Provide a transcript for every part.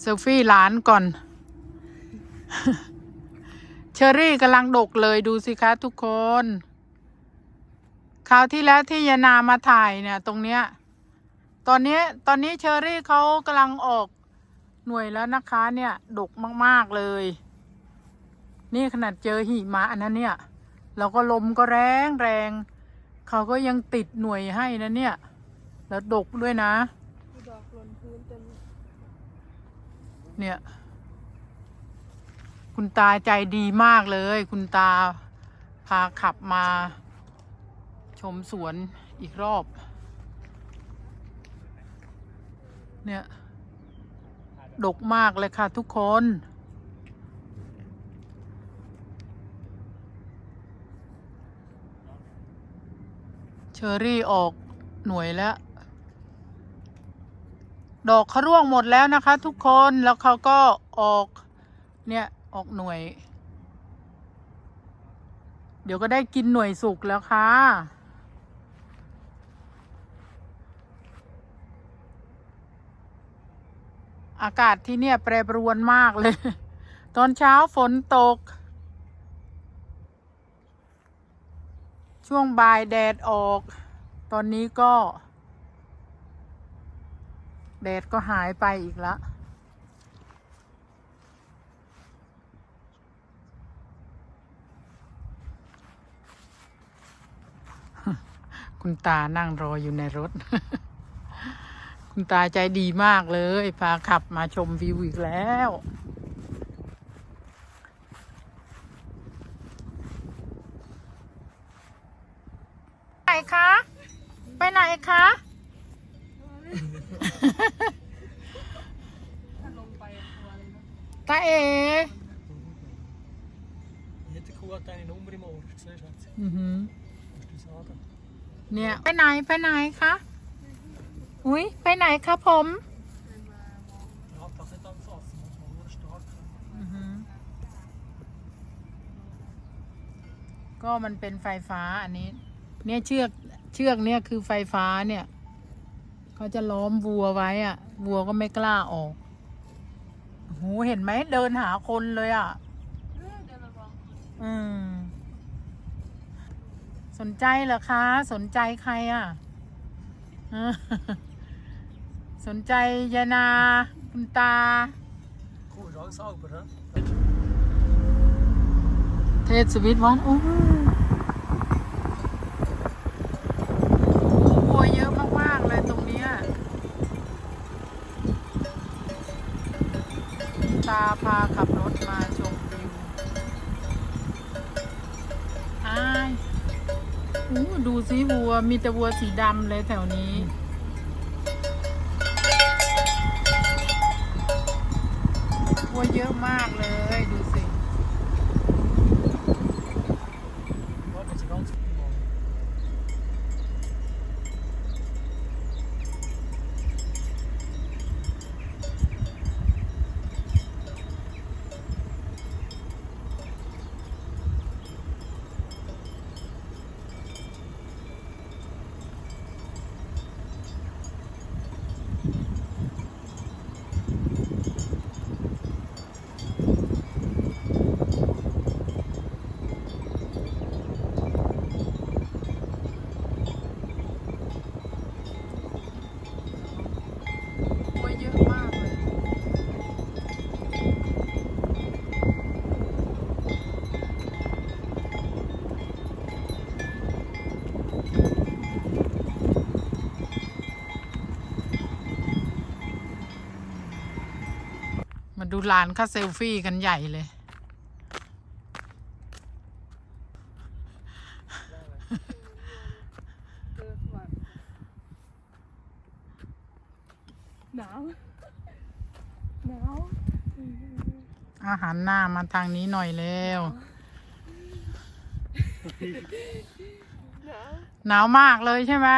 เซลฟี่หลานก่อน เชอรี่กำลังดกเลยดูสิคะทุกคนคราวที่แล้วที่ยานามาถ่ายเนี่ย ตรงเนี้ย ตอนนี้ตอนนี้เชอรี่เขากำลังออกหน่วยแล้วนะคะเนี่ย ดกมากๆเลย นี่ขนาดเจอหิมะอันนั้นเนี่ย แล้วก็ลมก็แรงแรง เขาก็ยังติดหน่วยให้นะเนี่ย แล้วดกด้วยนะ ดอกหล่นพื้นเต็ม เนี่ย คุณตาใจดีมากเลย คุณตาพาขับมาชมสวนอีกรอบ เนี่ย ดกมากเลยค่ะทุกคน เชอรี่ออกหน่วยแล้ว ดอกเขาร่วงหมดแล้วนะคะ ทุกคนแล้วเขาก็ออกเนี่ยออกหน่วย เดี๋ยวก็ได้กินหน่วยสุกแล้วค่ะ อากาศที่เนี่ยแปรปรวนมากเลย ตอนเช้าฝนตก ช่วงบ่ายแดดออก ตอนนี้ก็ แดดก็หายไปอีกละคุณตานั่งรออยู่ในรถ คุณตาใจดีมากเลย พาขับมาชมวิวอีกแล้วไปไหนคะ ไปไหนคะ ตัวเลยนะตาเอ Jede Kuh hat einen Nummer im Ohr. Siehst du jetzt? อือหือ Musst du sagen. เนี่ย ไปไหน ไปไหนคะ อุ้ยไปไหนคะผม Ja, das nicht anfassen, manchmal nur stark. อือหือก็มันเป็นไฟฟ้าอันนี้ เนี่ยเชือกเชือกเนี่ยคือไฟฟ้าเนี่ย เขาจะล้อมวัวไว้อะวัวก็ไม่กล้าออกโอ้โหเห็นไหมเดินหาคนเลยอะเดี๋ยวเราลองอืมสนใจเหรอคะ สนใจใครอะฮะสนใจยานา คุณตา Kuh ist auch sauber, hä? เทศสวิตวันโอ้โหวัวเยอะมาก ๆ เลยตรงเนี้ย ตาพาขับรถมาชมวิวอายอู้ดูสิวัว มีแต่วัวสีดำเลยแถวนี้ วัวเยอะมากเลย ดูสิ Warte, sie ganz gut machen. วัวเยอะมากเลย มาดูหลานเขาเซลฟี่กันใหญ่เลยเจอสวัสดหนาว หนาว อาหารหน้ามาทางนี้หน่อยแล้วหนาวหนาวมากเลยใช่ไหม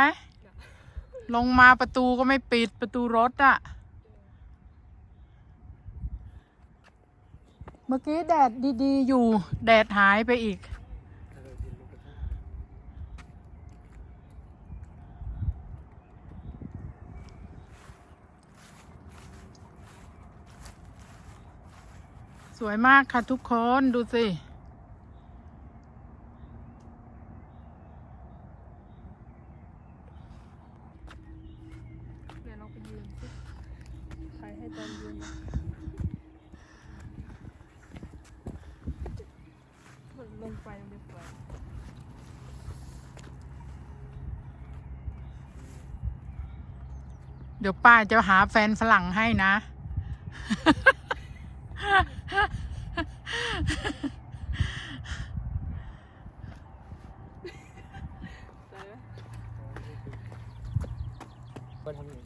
ลงมาประตูก็ไม่ปิดประตูรถอะ เมื่อกี้แดดดีๆ อยู่ แดดหายไปอีก สวยมากค่ะทุกคนดูสิ เดี๋ยวป้าจะหาแฟนฝรั่งให้นะสวยไปทำหนึ่ง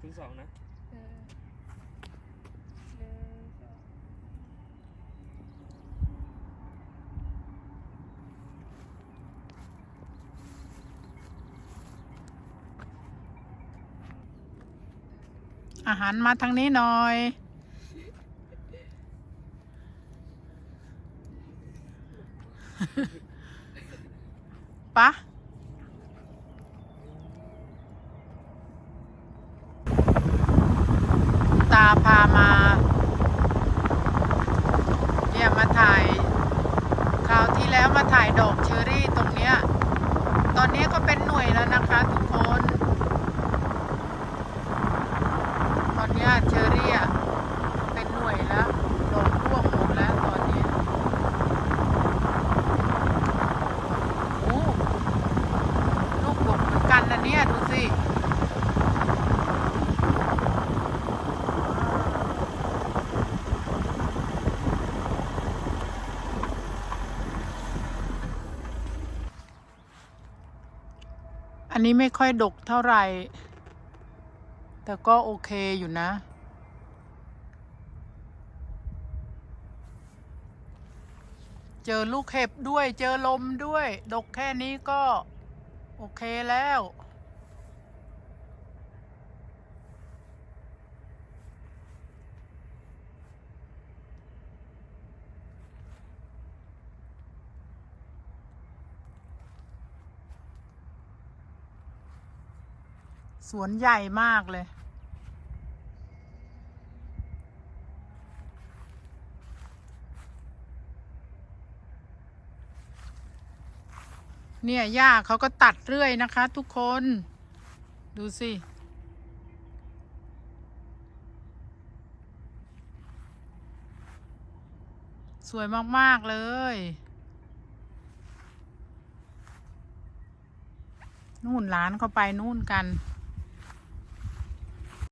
ถึงสองนะ เออหนึ่งสอง อาหารมาทางนี้หน่อย ปะตาพามา เนี่ยมาถ่าย คราวที่แล้วมาถ่ายดอกเชอรี่ตรงเนี้ย ตอนนี้ก็เป็นหน่วยแล้วนะคะทุกคน ตอนเนี้ยเชอรี่อะเป็นหน่วยแล้วดอกร่วงหมดแล้วตอนเนี้ยโอ้ลูกดกเหมือนกันนะเนี่ยดูสิ อันนี้ไม่ค่อยดกเท่าไหร่ แต่ก็โอเคอยู่นะ เจอลูกเห็บด้วย เจอลมด้วย ดกแค่นี้ก็ โอเคแล้ว สวนใหญ่มากเลย เนี่ยหญ้าเขาก็ตัดเรื่อยนะคะ ทุกคน ดูสิสวยมาก ๆ เลย นู่นร้านเขาไปนู่นกัน